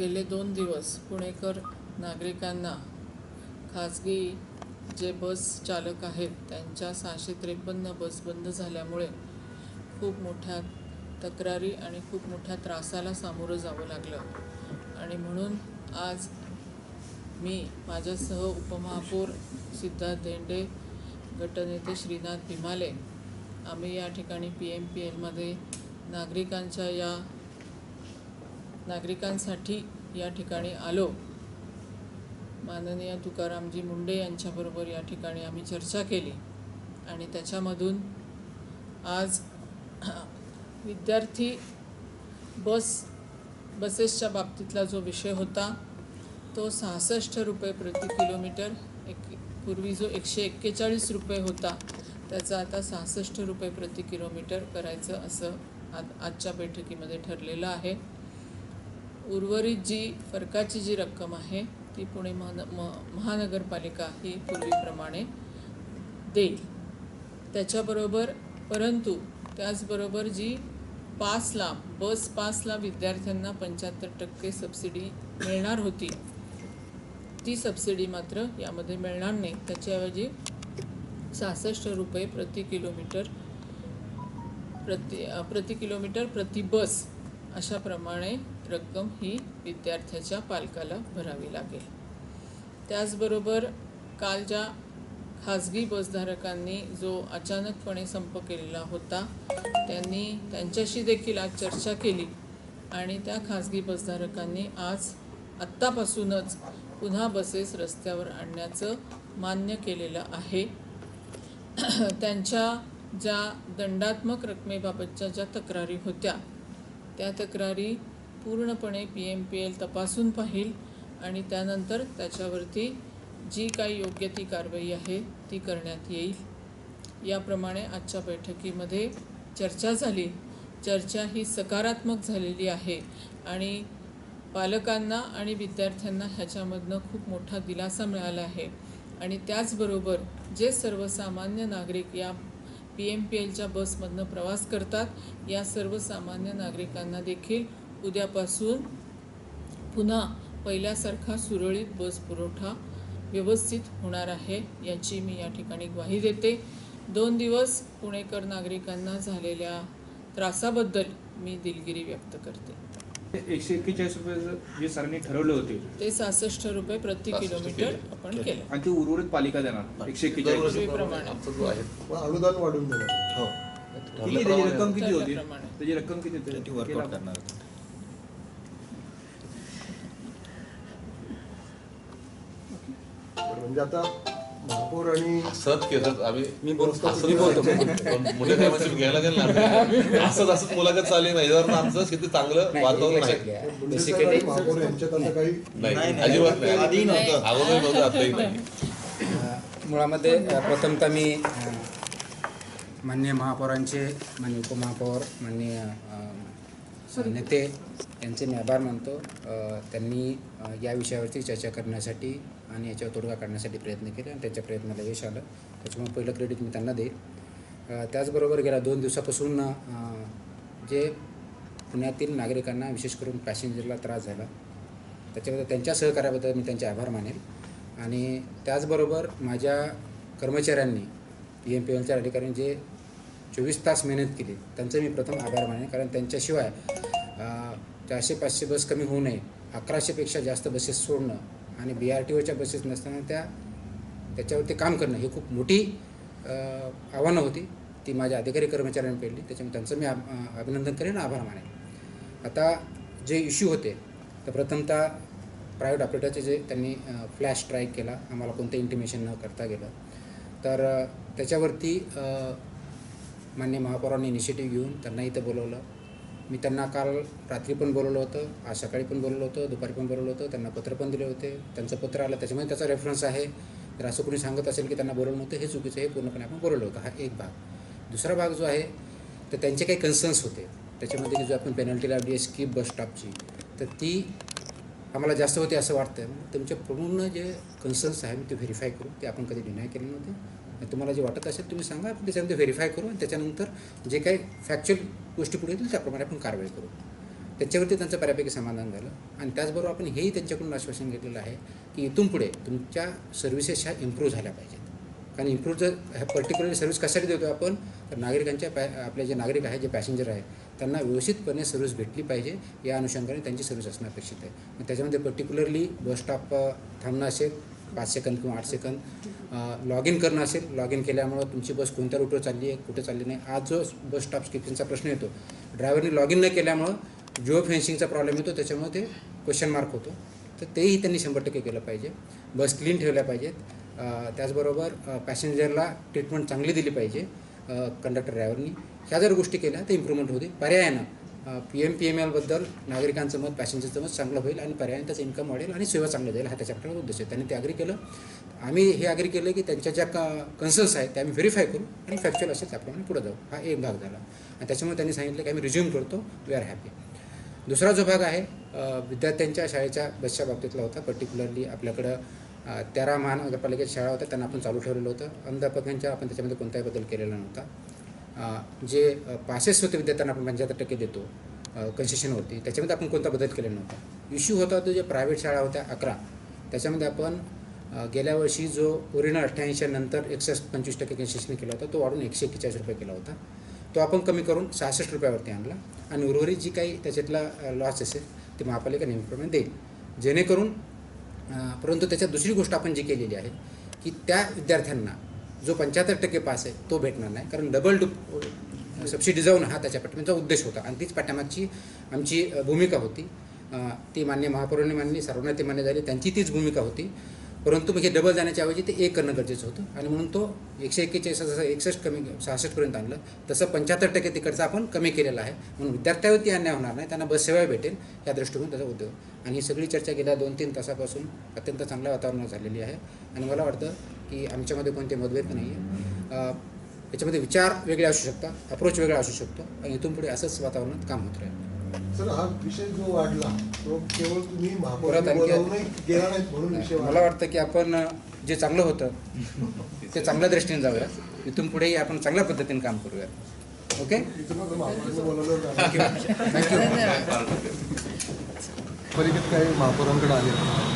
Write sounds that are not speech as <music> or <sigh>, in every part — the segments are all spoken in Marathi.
गेले दोन दिवस पुणेकर नागरिकांना खाजगी जे बस चालक आहेत त्यांच्या सहाशे त्रेपन्न बस बंद झाल्यामुळे खूप मोठ्या तक्रारी आणि खूप मोठ्या त्रासाला सामोरं जावं लागलं. आणि म्हणून आज मी माझ्यासह उपमहापौर सिद्धार्थ धेंडे गटनेते श्रीनाथ भिमाले आम्ही या ठिकाणी पी एम पी एलमध्ये नागरिकांच्या या नागरिकांसाठी या ठिकाणी आलो. माननीय तुकारामजी मुंडे यांच्याबरोबर या ठिकाणी आम्ही चर्चा केली. आणि त्याच्यामधून आज <clears throat> विद्यार्थी बस बसेसच्या बाबतीतला जो विषय होता तो सहासष्ट रुपये प्रति किलोमीटर एक पूर्वी जो एकशे एक्केचाळीस रुपये होता त्याचा आता सहासष्ट रुपये प्रति किलोमीटर करायचं असं आज आजच्या बैठकीमध्ये ठरलेलं आहे. उर्वरित जी फरकाची जी रक्कम आहे ती पुणे महान म महानगरपालिका ही पूर्वीप्रमाणे देईल. त्याच्याबरोबर परंतु त्याचबरोबर जी पासला बस पासला विद्यार्थ्यांना पंच्याहत्तर टक्के सबसिडी मिळणार होती ती सबसिडी मात्र यामध्ये मिळणार नाही. त्याच्याऐवजी सहासष्ट रुपये प्रति किलोमीटर प्रति प्रति किलोमीटर प्रति बस अशाप्रमाणे रक्कम ही विद्यार्थ्याच्या पालकाला भरावी लागेल. त्याचबरोबर काल ज्या खाजगी बसधारकांनी जो अचानकपणे संप केलेला होता त्यांनी त्यांच्याशी देखील आज चर्चा केली आणि त्या खाजगी बसधारकांनी आज आत्तापासूनच पुन्हा बसेस रस्त्यावर आणण्याचं मान्य केलेलं आहे. त्यांच्या ज्या दंडात्मक रकमेबाबतच्या ज्या तक्रारी होत्या त्या तक्रारी पूर्णपणे पी एम पी एल तपासून पाहील आणि त्यानंतर त्याच्यावरती जी काही योग्य ती कारवाई आहे ती करण्यात येईल. याप्रमाणे आजच्या बैठकीमध्ये चर्चा झाली. चर्चा ही सकारात्मक झालेली आहे आणि पालकांना आणि विद्यार्थ्यांना ह्याच्यामधनं खूप मोठा दिलासा मिळाला आहे. आणि त्याचबरोबर जे सर्वसामान्य नागरिक या पी एम पी एलच्या बसमधनं प्रवास करतात या सर्वसामान्य नागरिकांना देखील उद्यापासून पुन्हा पहिल्यासारखा सुरळीत बस पुरवठा व्यवस्थित होणार आहे याची मी या ठिकाणी ग्वाही देते. दोन दिवस पुणेकर नागरिकांना झालेल्या त्रासाबद्दल मी दिलगिरी व्यक्त करते. एकशे एक्केचाळीस रुपये जे सरांनी ठरवले होते. ते सहासष्ट रुपये प्रति किलोमीटर आपण केलं. आणि ते उर्वरित पालिका देणार. एकशे एक्केचाळीस अनुदान वाढून देणार हो. रक्कम किती होती. त्याची रक्कम किती होती? वर्कआउट करणार म्हणजे आता महापौर आणि सहज केलं आम्ही मी बोलतो. असं मी बोलतो. मुले काय म्हणजे घ्यायला गेलं ना असंच असंच मुलाखत चालली नाही याच्यावर आमचं किती चांगलं वातावरण आहे. आणि महापौर यांच्यात आता काही नाही अजिबात नाही. आधी नव्हतं. अगोदर नव्हतं आताही नाही. मुळामध्ये प्रथमतः मी अ, माननीय महापौरांचे माननीय उपमहापौर माननीय अ, नेते यांचे मी आभार मानतो. त्यांनी या विषयावरती चर्चा करण्यासाठी आणि याच्यावर तोडगा काढण्यासाठी प्रयत्न केले आणि त्यांच्या प्रयत्नाला यश आलं. त्याच्यामुळे पहिलं क्रेडिट मी त्यांना देईल. त्याचबरोबर गेल्या दोन दिवसापासून जे पुण्यातील नागरिकांना विशेष करून पॅसेंजरला त्रास झाला त्याच्याबद्दल त्यांच्या सहकार्याबद्दल मी त्यांचे आभार मानेल. आणि त्याचबरोबर माझ्या कर्मचाऱ्यांनी पी एम पी एलच्या अधिकाऱ्यांनी जे चोवीस तास मेहनत केली त्यांचं मी प्रथम आभार मानेन. कारण त्यांच्याशिवाय चारशे पाचशे बस कमी होऊ नये अकराशेपेक्षा जास्त बसेस सोडणं आणि बी आर टी ओच्या बसेस नसताना त्या त्याच्यावरती काम करणं ही खूप मोठी आव्हानं होती. ती माझ्या अधिकारी कर्मचाऱ्यांनी पेडली त्याच्यामुळे त्यांचं मी अभिनंदन करेन आभार मानेन. आता जे इश्यू होते तर प्रथमतः प्रायव्हेट ऑपरेटरचे जे त्यांनी फ्लॅश स्ट्राईक केला. आम्हाला कोणतं इंटिमेशन न करता गेलं. तर त्याच्यावरती मान्य महापौरांनी इनिशिएटिव्ह घेऊन त्यांना इथं बोलवलं. मी त्यांना काल रात्री पण बोलवलं होतं आज सकाळी पण बोलवलं होतं दुपारी पण बोलवलं होतं त्यांना पत्र पण दिले होते त्यांचं पत्र आलं त्याच्यामध्ये त्याचा रेफरन्स आहे. जर असं कोणी सांगत असेल की त्यांना बोलवलं नव्हतं हे चुकीचं हे पूर्णपणे आपण बोलवलं होतं हा एक भाग. दुसरा भाग जो आहे तर त्यांचे काही कन्सर्न्स होते. त्याच्यामध्ये जो आपण पेनल्टी लावली आहे स्कीप बस स्टॉपची तर ती आम्हाला जास्त होते असं वाटतं. मग तुमचे पूर्ण जे कन्सर्न्स आहे मी ते व्हेरीफाय करू. ते आपण कधी डिनाय केले नव्हते. तुम्हाला जे वाटत असेल तुम्ही सांगा आपण त्याच्यामध्ये व्हेरीफाय करू आणि त्याच्यानंतर जे काही फॅक्च्युअल गोष्टी पुढे येतील त्याप्रमाणे आपण कारवाई करू. त्याच्यावरती त्यांचं बऱ्यापैकी समाधान झालं. आणि त्याचबरोबर आपण हेही त्यांच्याकडून आश्वासन घेतलेलं आहे की इथून पुढे तुमच्या सर्व्हिसेस ह्या इम्प्रूव्ह झाल्या पाहिजेत. कारण इम्प्रूव्ह जर ह्या पर्टिक्युलर सर्व्हिस कशासाठी देतो आपण? तर नागरिकांच्या पॅ आपले जे नागरिक आहे जे पॅसेंजर आहे त्यांना व्यवस्थितपणे सर्व्हिस भेटली पाहिजे. या अनुषंगाने त्यांची सर्व्हिस असणं अपेक्षित आहे. मग त्याच्यामध्ये पर्टिक्युलरली बस स्टॉप थांबणं असेल पाच सेकंद किंवा आठ सेकंद लॉग इन करणं असेल लॉग इन केल्यामुळं तुमची बस कोणत्या रूटवर चालली आहे कुठे चालली नाही. आज जो बस स्टॉप स्किपिंगचा प्रश्न येतो ड्रायव्हरने लॉग इन न केल्यामुळं जिओ फेन्सिंगचा प्रॉब्लेम येतो त्याच्यामुळे ते क्वेश्चन मार्क होतो. तर तेही त्यांनी शंभर टक्के केलं पाहिजे. बस क्लीन ठेवल्या पाहिजेत. त्याचबरोबर पॅसेंजरला ट्रीटमेंट चांगली दिली पाहिजे कंडक्टर ड्रायव्हरनी ह्या जर गोष्टी केल्या तर इम्प्रूव्हमेंट होते पर्यायानं. पी एम पी एम एलबद्दल नागरिकांचं मत पॅसेंजरचं मत चांगलं होईल आणि पर्यायांचं त्याचं इन्कम वाढेल आणि सेवा चांगली जाईल हा त्याच्याकडे उद्देश आहे. त्यांनी ते अग्री केलं. आम्ही हे अग्री केलं की त्यांच्या ज्या कन्सर्न्स आहेत त्या आम्ही व्हेरीफाय करू आणि फॅक्च्युअल असेल त्याप्रमाणे पुढे जाऊ. हा एक भाग झाला. आणि त्याच्यामुळे त्यांनी सांगितलं की आम्ही रिझ्यूम करतो. वी आर हॅपी दुसरा जो भाग आहे विद्यार्थ्यांच्या शाळेच्या बसच्या बाबतीतला होता. पर्टिक्युलरली आपल्याकडं तेरा महानगरपालिकेत शाळा होत्या. त्यांना आपण चालू ठेवलेलं होतं. अध्यापकांच्या आपण त्याच्यामध्ये कोणताही बदल केलेला नव्हता. जे पासेस होते विद्यार्थ्यांना आपण पंच्याहत्तर टक्के देतो कन्सेशन होती त्याच्यामध्ये आपण कोणता बदल केला नव्हता. इश्यू होता तो जे प्रायव्हेट शाळा होत्या अकरा. त्याच्यामध्ये आपण गेल्या वर्षी जो ओरिजिनल अठ्ठ्याऐंशी नंतर एकसष्ट पंचवीस टक्के कन्सेशन केला होता तो वाढून एकशे एक्केचाळीस रुपये केला होता. तो आपण कमी करून सहासष्ट रुपयावरती आणला आणि उर्वरित जी काही त्याच्यातला लॉस असेल ते महापालिका नेहमीप्रमाणे देईल. जेणेकरून परंतु त्याच्यात दुसरी गोष्ट आपण जी केलेली आहे की त्या विद्यार्थ्यांना जो पंच्याहत्तर टक्के पास आहे तो भेटणार नाही. कारण डबल डुप सबसिडी जाऊन हा त्याच्या पाठिंब्याचा म्हणजे उद्देश होता. आणि तीच पाठ्यामागची आमची भूमिका होती. ती मान्य महापौरांनी मानली सर्वांना ती मान्य झाली. त्यांची तीच भूमिका होती. परंतु मग हे डबल जाण्याच्या ऐवजी ते एक करणं गरजेचं होतं. आणि म्हणून तो एकशे एक्केचाळीस जसं एकसष्ट कमी सहासष्टपर्यंत आणलं. तसं पंच्याहत्तर टक्के तिकडचा आपण कमी केलेला आहे. म्हणून विद्यार्थ्यावरती अन्याय होणार नाही त्यांना बस सेवा भेटेल या दृष्टिकोन त्याचा उद्योग. आणि ही सगळी चर्चा गेल्या दोन तीन तासापासून अत्यंत चांगल्या वातावरणात झालेली आहे. आणि मला वाटतं की आमच्यामध्ये कोणते मतभेद नाही आहे याच्यामध्ये विचार वेगळे असू शकतात अप्रोच वेगळा असू शकतो. आणि इथून पुढे असंच वातावरणात काम होत राहील. सर हा विषय जो वाढला तो केवळ तुम्ही गेला नाहीत म्हणून विषय मला वाटतं की आपण जे चांगलं होतं ते चांगल्या दृष्टीने जाऊया. इथून पुढेही आपण चांगल्या पद्धतीने काम करूया ओके? परिकेत काही महापौरांकडे आले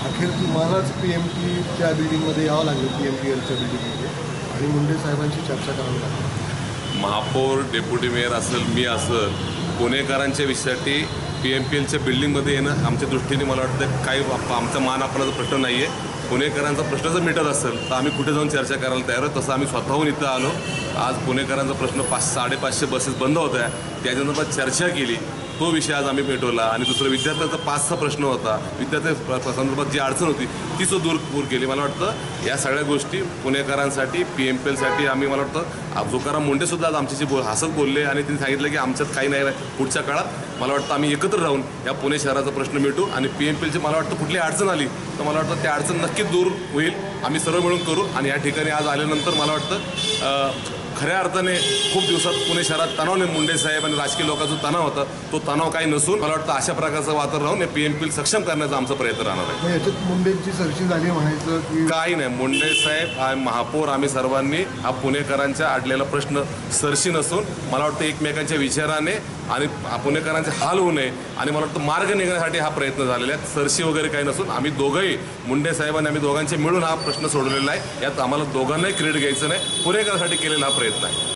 अखेर तुम्हालाच पी एम टीच्या बिल्डिंगमध्ये यावं लागलं पी एम टी एलच्या बिल्डिंगमध्ये. आणि मुंडे साहेबांशी चर्चा करावी लागली. महापौर डेप्युटी मेयर असेल मी असेल पुणेकरांच्या विषयासाठी पी एम पी एलच्या बिल्डिंगमध्ये येणं आमच्या दृष्टीने मला वाटतं काही आमचा मान आपल्याचा प्रश्न नाही आहे पुणेकरांचा प्रश्न जर मिटत असेल तर आम्ही कुठे जाऊन चर्चा करायला तयार आहोत? तसं आम्ही स्वतःहून इथं आलो. आज पुणेकरांचा प्रश्न पाच साडेपाचशे बसेस बंद होत्या. त्याच्यानंतर चर्चा केली. तो विषय आज आम्ही पेटवला आणि दुसरं विद्यार्थ्यांचा पाचचा प्रश्न होता. विद्यार्थ्या संदर्भात जी अडचण होती ती सुद्धा दूर दूर केली. मला वाटतं या सगळ्या गोष्टी पुणेकरांसाठी पी एम पी एलसाठी आम्ही मला वाटतं आ- तुकाराम आज आमच्याशी बोल हसत बोलले आणि त्यांनी सांगितलं की आमच्यात काही नाही पुढच्या काळात मला वाटतं आम्ही एकत्र राहून या पुणे शहराचा प्रश्न मिटू आणि पी एम पी एलची मला वाटतं कुठली अडचण आली तर मला वाटतं त्या अडचण नक्कीच दूर होईल. आम्ही सर्व मिळून करू आणि या ठिकाणी आज आल्यानंतर मला वाटतं खऱ्या अर्थाने खूप दिवसात पुणे शहरात तणाव नाही मुंडे साहेब आणि राजकीय लोकांचा तणाव होता. तो तणाव काही नसून मला वाटतं अशा प्रकारचं वातावरण राहून पी एम सक्षम करण्याचा आमचा प्रयत्न राहणार आहे. मग याच्यात मुंडेंची सरशी झाली म्हणायचं की काही नाही. मुंडे साहेब हा महापौर आम्ही सर्वांनी हा पुणेकरांच्या अडलेला प्रश्न सरशी नसून मला वाटतं एकमेकांच्या विचाराने आणि पुणेकरांचे हाल होऊ नये आणि मला वाटतं मार्ग निघण्यासाठी हा प्रयत्न झालेला आहे. सरशी वगैरे काही नसून आम्ही दोघंही मुंडे साहेबांनी आम्ही दोघांचे मिळून हा प्रश्न सोडवलेला आहे. यात आम्हाला दोघांनाही क्रेडिट घ्यायचं नाही. पुणेकरांसाठी केलेला हा प्रयत्न. आहे